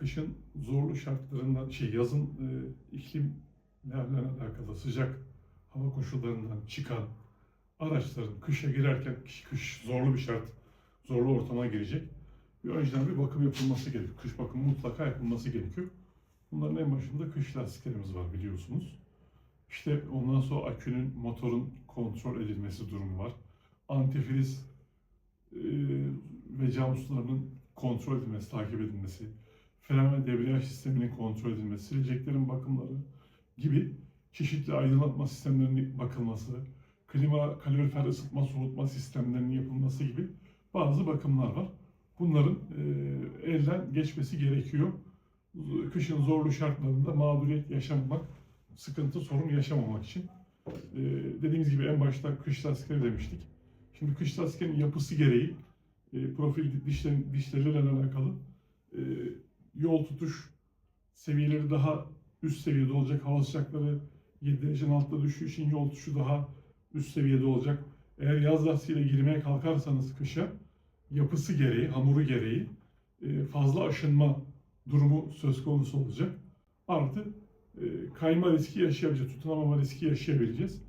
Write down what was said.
kışın zorlu şartlarından, şey yazın e, iklimlerle alakalı sıcak hava koşullarından çıkan araçların kışa girerken kış, kış zorlu bir şart, zorlu ortama girecek. Bir önceden bir bakım yapılması gerekiyor. Kış bakımı mutlaka yapılması gerekiyor. Bunların en başında kış lastiklerimiz var biliyorsunuz. İşte ondan sonra akünün, motorun kontrol edilmesi durumu var. Antifriz e, ve cam sularının kontrol edilmesi, takip edilmesi, fren ve debriyaj sisteminin kontrol edilmesi, sileceklerin bakımları gibi çeşitli aydınlatma sistemlerinin bakılması, klima, kalorifer ısıtma, soğutma sistemlerinin yapılması gibi bazı bakımlar var. Bunların e, elden geçmesi gerekiyor. Kışın zorlu şartlarında mağduriyet yaşamamak, sıkıntı, sorun yaşamamak için. E, dediğimiz gibi en başta kış lastikleri demiştik. Şimdi kış lastiklerin yapısı gereği e, profil dişlerin, dişleriyle alakalı e, yol tutuş seviyeleri daha üst seviyede olacak. Hava sıcaklıkları 7 derecenin altında düştüğü için yol tutuşu daha üst seviyede olacak. Eğer yaz lastiğiyle girmeye kalkarsanız kışa yapısı gereği, hamuru gereği e, fazla aşınma durumu söz konusu olacak. Artı e, kayma riski yaşayabileceğiz, tutunamama riski yaşayabileceğiz.